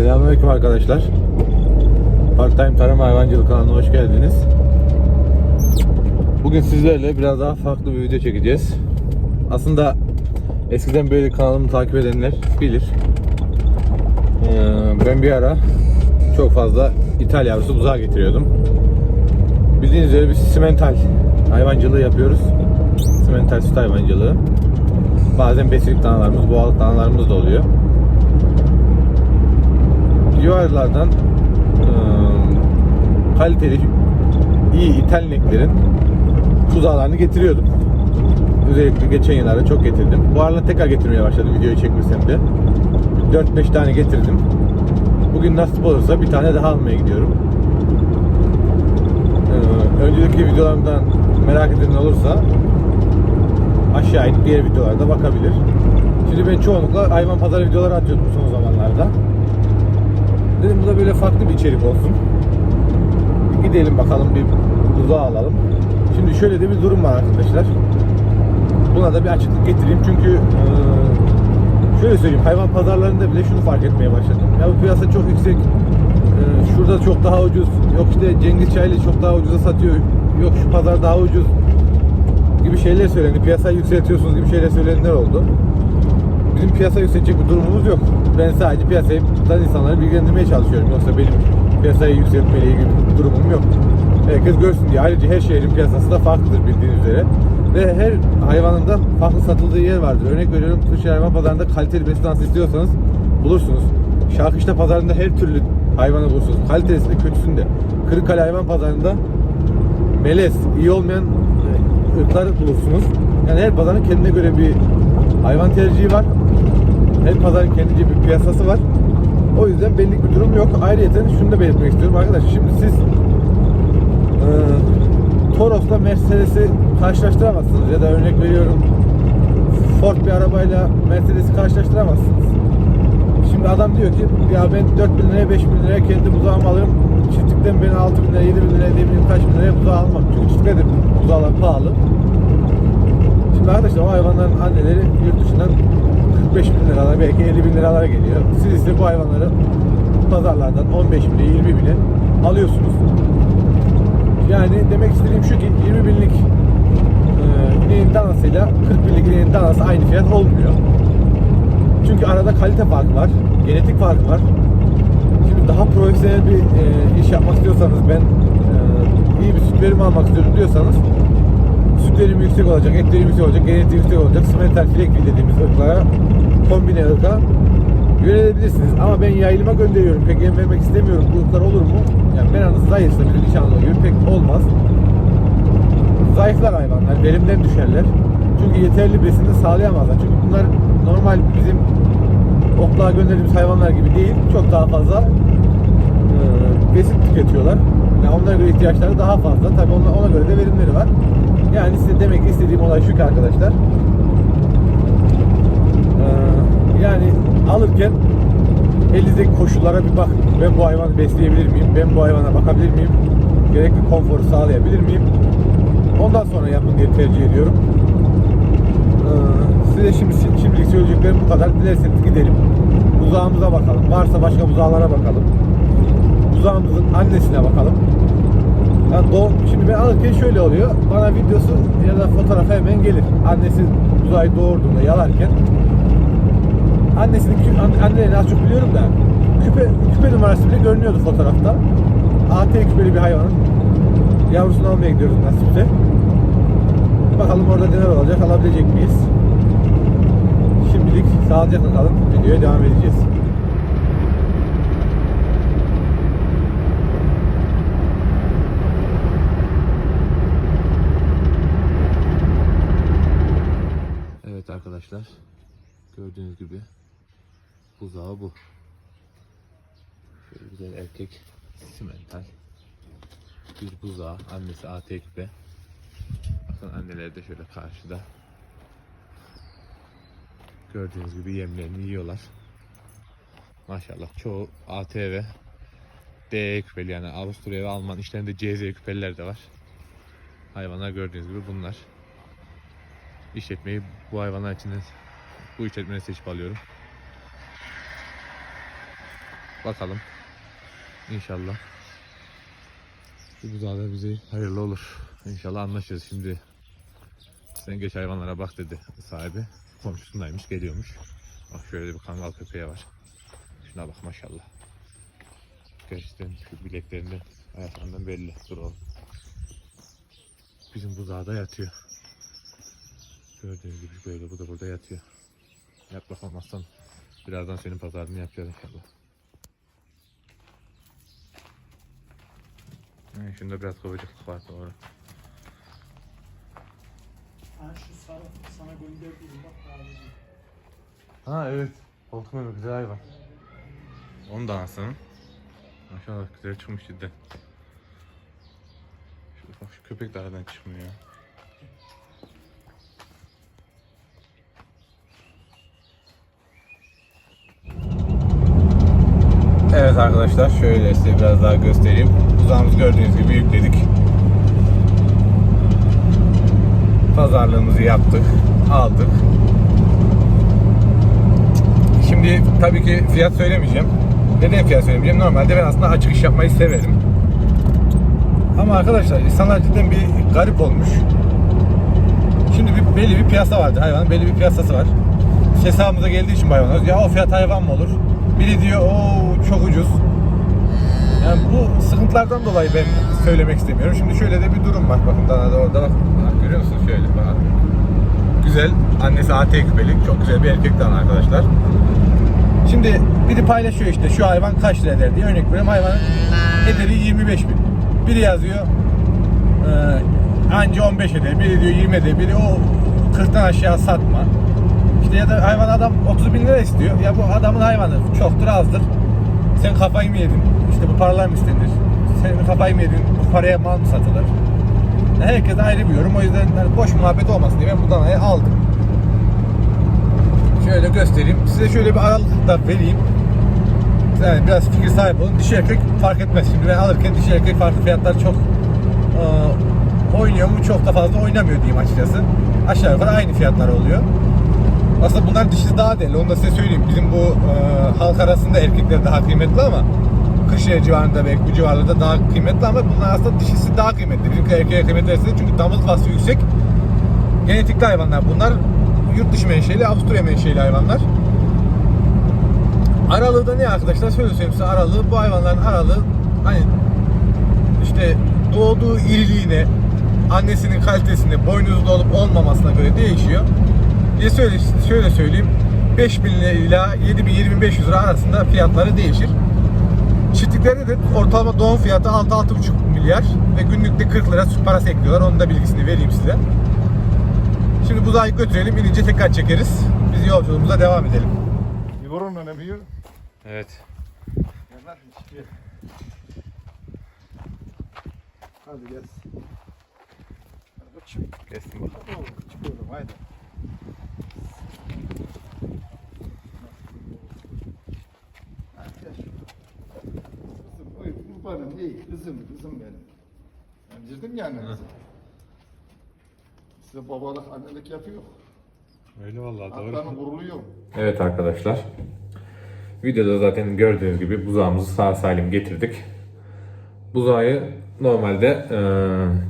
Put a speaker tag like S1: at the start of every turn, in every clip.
S1: Selamünaleyküm arkadaşlar. Part Time Tarım Hayvancılık kanalına hoş geldiniz. Bugün sizlerle biraz daha farklı bir video çekeceğiz. Aslında eskiden böyle kanalımı takip edenler bilir. Ee, ben bir ara çok fazla İthal yavrusu buzağı getiriyordum. Bildiğiniz üzere biz simental hayvancılığı yapıyoruz. Simental süt hayvancılığı. Bazen besilik danalarımız, boğalık danalarımız da oluyor yuvarlardan e, kaliteli iyi ithal ineklerin tuzağlarını getiriyordum. Özellikle geçen yıllarda çok getirdim. Bu aralar tekrar getirmeye başladım videoyu çekmesem de. 4-5 tane getirdim. Bugün nasip olursa bir tane daha almaya gidiyorum. Ee, önceki videolarımdan merak eden olursa aşağı inip diğer videolarda bakabilir. Şimdi ben çoğunlukla hayvan pazarı videoları atıyordum son zamanlarda. Dedim bu da böyle farklı bir içerik olsun. Gidelim bakalım bir buzağı alalım. Şimdi şöyle de bir durum var arkadaşlar. Buna da bir açıklık getireyim çünkü şöyle söyleyeyim hayvan pazarlarında bile şunu fark etmeye başladım. Ya bu piyasa çok yüksek. şurada çok daha ucuz. Yok işte Cengiz Çaylı çok daha ucuza satıyor. Yok şu pazar daha ucuz gibi şeyler söylendi. Piyasayı yükseltiyorsunuz gibi şeyler söylenenler oldu. Bizim piyasa yükselecek bir durumumuz yok. Ben sadece piyasayı tutan insanları bilgilendirmeye çalışıyorum. Yoksa benim piyasayı yükseltmeyle ilgili bir durumum yok. Herkes görsün diye. Ayrıca her şehrin piyasası da farklıdır bildiğiniz üzere. Ve her hayvanın da farklı satıldığı yer vardır. Örnek veriyorum Kırşehir Hayvan Pazarı'nda kaliteli bestansı istiyorsanız bulursunuz. Şarkışla Pazarı'nda her türlü hayvanı bulursunuz. Kalitesinde kötüsünde. Kırıkkale Hayvan Pazarı'nda melez, iyi olmayan ırklar bulursunuz. Yani her pazarın kendine göre bir hayvan tercihi var. Her pazarın kendince bir piyasası var. O yüzden belli bir durum yok. Ayrıca şunu da belirtmek istiyorum arkadaşlar. Şimdi siz e, Toros'la Mercedes'i karşılaştıramazsınız. Ya da örnek veriyorum Ford bir arabayla Mercedes'i karşılaştıramazsınız. Şimdi adam diyor ki ya ben 4 bin liraya 5 bin liraya kendi buzağımı alırım. Çiftlikten ben 6 bin liraya 7 bin liraya bileyim kaç bin liraya buzağı almam. Çünkü çiftlikte de buzağlar pahalı. Şimdi arkadaşlar o hayvanların anneleri yurt dışından 45 bin liralara belki 50 bin liralara geliyor. Siz ise bu hayvanları pazarlardan 15 bine 20 bine alıyorsunuz. Yani demek istediğim şu ki 20 binlik e, ineğin danasıyla 40 binlik ineğin danası aynı fiyat olmuyor. Çünkü arada kalite farkı var, genetik farkı var. Şimdi daha profesyonel bir e, iş yapmak istiyorsanız ben e, iyi bir süt verimi almak istiyorum diyorsanız süt verimi yüksek olacak, et verimi yüksek olacak, genetiği yüksek olacak, simental filekli dediğimiz ırklara, kombine ırka yönelebilirsiniz. Ama ben yayılıma gönderiyorum. Pek yem vermek istemiyorum. Bu ırklar olur mu? Yani meranız zayıfsa bizim nişanlı gibi pek olmaz. Zayıflar hayvanlar, verimden düşerler. Çünkü yeterli besini sağlayamazlar. Çünkü bunlar normal bizim okluğa gönderdiğimiz hayvanlar gibi değil. Çok daha fazla e, besin tüketiyorlar. Yani onlara göre ihtiyaçları daha fazla. Tabii ona, ona göre de verimleri var. Yani size demek istediğim olay şu ki arkadaşlar. Ee, yani alırken elinizdeki koşullara bir bak. Ben bu hayvanı besleyebilir miyim? Ben bu hayvana bakabilir miyim? Gerekli konforu sağlayabilir miyim? Ondan sonra yapın diye tercih ediyorum. Ee, size şimdi şimdilik söyleyeceklerim bu kadar. Dilerseniz gidelim. Buzağımıza bakalım. Varsa başka buzağlara bakalım. Buzağımızın annesine bakalım. Yani doğum, şimdi ben alırken şöyle oluyor. Bana videosu ya da fotoğrafı hemen gelir. Annesi buzağı doğurduğunda yalarken. Annesinin kü- an- annelerini az çok biliyorum da küpe, küpe numarası bile görünüyordu fotoğrafta. AT küpeli bir hayvanın yavrusunu almaya gidiyoruz nasipse. Bakalım orada neler olacak, alabilecek miyiz? Şimdilik sağlıcakla kalın, videoya devam edeceğiz. Evet arkadaşlar. Gördüğünüz gibi buzağı bu. Şöyle güzel erkek simental bir buzağı. Annesi AT küpe. Bakın anneleri de şöyle karşıda. Gördüğünüz gibi yemlerini yiyorlar. Maşallah çoğu AT ve DE küpeli yani Avusturya ve Alman işlerinde CZ küpeliler de var. Hayvanlar gördüğünüz gibi bunlar işletmeyi bu hayvanlar içinden bu işletmeyi seçip alıyorum. Bakalım. İnşallah. Bu buzağı da bize hayırlı olur. İnşallah anlaşırız şimdi. Sen geç hayvanlara bak dedi sahibi. Komşusundaymış geliyormuş. Bak şöyle bir kangal köpeği var. Şuna bak maşallah. Gerçekten şu bileklerinden, ayaklarından belli. Dur oğlum. Bizim buzağda yatıyor. Gördüğünüz gibi böyle bu da burada yatıyor. Yat bakalım aslan. Birazdan senin pazarını yapacağız inşallah. He, şunda biraz kıvırcıklık var doğru.
S2: Ha şu sarı sana gönderdiğim bak.
S1: Ha evet. Koltuk güzel hayvan. Onu da alsın. Maşallah güzel çıkmış cidden. Şu, bak şu köpek de aradan çıkmıyor ya. Evet arkadaşlar şöyle size biraz daha göstereyim. Buzağımızı gördüğünüz gibi yükledik. Pazarlığımızı yaptık, aldık. Şimdi tabii ki fiyat söylemeyeceğim. Neden fiyat söylemeyeceğim? Normalde ben aslında açık iş yapmayı severim. Ama arkadaşlar insanlar cidden bir garip olmuş. Şimdi bir belli bir piyasa vardı hayvanın belli bir piyasası var. Hesabımıza geldiği için hayvan ya o fiyat hayvan mı olur? Biri diyor o çok ucuz. Yani bu sıkıntılardan dolayı ben söylemek istemiyorum. Şimdi şöyle de bir durum var. Bakın Dana'da orada bak. Bak, Görüyor musunuz? Şöyle bak. Güzel. Annesi AT küpelik. Çok güzel bir erkek dana arkadaşlar. Şimdi biri paylaşıyor işte şu hayvan kaç lira eder diye örnek veriyorum hayvanın ederi 25 bin. Biri yazıyor e, anca 15 eder, biri diyor 20 eder, biri o 40'tan aşağı satma. İşte ya da hayvan adam 30 bin lira istiyor. Ya bu adamın hayvanı çoktur azdır. Sen kafayı mı yedin? İşte bu paralar mı istenir? Sen kafayı mı yedin? Bu paraya mal mı satılır? Herkes ayrı bir yorum. O yüzden hani boş muhabbet olmasın diye ben bu danayı aldım. Şöyle göstereyim. Size şöyle bir aralık da vereyim. Yani biraz fikir sahibi olun. Dişi erkek fark etmez. Şimdi ben alırken dişi erkek farklı fiyatlar çok e, oynuyor mu? Çok da fazla oynamıyor diyeyim açıkçası. Aşağı yukarı aynı fiyatlar oluyor. Aslında bunlar dişisi daha değerli. Onu da size söyleyeyim. Bizim bu e, halk arasında erkekler daha kıymetli ama Kırşehir civarında belki bu civarlarda daha kıymetli ama bunlar aslında dişisi daha kıymetli. Bizim erkeğe verirse çünkü damızlık vasfı yüksek. Genetikli hayvanlar bunlar. Yurt dışı menşeli, Avusturya menşeli hayvanlar. Aralığı da ne arkadaşlar? Şöyle söyleyeyim size aralığı. Bu hayvanların aralığı hani işte doğduğu iriliğine, annesinin kalitesine, boynuzlu olup olmamasına göre değişiyor. Diye söyle, şöyle söyleyeyim. 5000 ila 7000-7500 lira arasında fiyatları değişir. Çiftliklerde de ortalama doğum fiyatı 6-6,5 milyar ve günlükte 40 lira süt parası ekliyorlar. Onun da bilgisini vereyim size. Şimdi buzağı götürelim, inince tekrar çekeriz. Biz yolculuğumuza devam edelim.
S3: Ne bir yürü.
S1: Evet.
S3: Hadi gel.
S1: Kestim bakalım.
S3: Çıkıyorum haydi. Hadi gel. Kızım kurbanım değil kızım kızım benim. Emzirdim ya annenizi. Size babalık annelik yapıyor.
S1: Öyle vallahi
S3: Atlarını vuruluyor.
S1: Evet arkadaşlar. Videoda zaten gördüğünüz gibi buzağımızı sağ salim getirdik. Buzağı normalde e,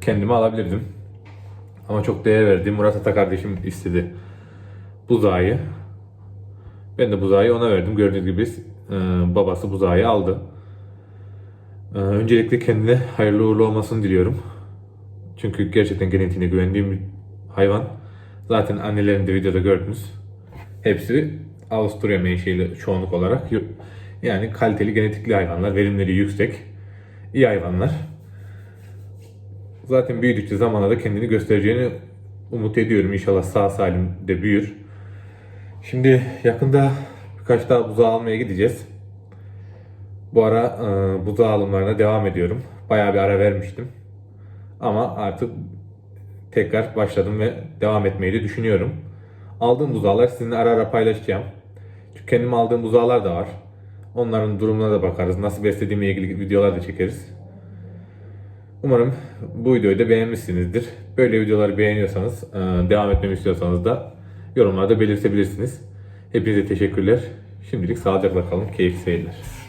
S1: kendime alabilirdim. Ama çok değer verdiğim Murat Ata kardeşim istedi buzağı. Ben de buzağı ona verdim. Gördüğünüz gibi e, babası buzağı aldı. E, öncelikle kendine hayırlı uğurlu olmasını diliyorum. Çünkü gerçekten genetiğine güvendiğim bir hayvan. Zaten annelerini de videoda gördünüz. Hepsi Avusturya menşeli çoğunluk olarak. Yani kaliteli genetikli hayvanlar, verimleri yüksek, iyi hayvanlar. Zaten büyüdükçe zamanla da kendini göstereceğini umut ediyorum. İnşallah sağ salim de büyür. Şimdi yakında birkaç daha buzağı almaya gideceğiz. Bu ara e, buzağı alımlarına devam ediyorum. Bayağı bir ara vermiştim. Ama artık tekrar başladım ve devam etmeyi de düşünüyorum. Aldığım buzağlar sizinle ara ara paylaşacağım. Çünkü kendim aldığım buzağlar da var. Onların durumuna da bakarız. Nasıl beslediğimle ilgili videolar da çekeriz. Umarım bu videoyu da beğenmişsinizdir. Böyle videoları beğeniyorsanız, e, devam etmemi istiyorsanız da yorumlarda belirtebilirsiniz. Hepinize teşekkürler. Şimdilik sağlıcakla kalın. Keyifli seyirler.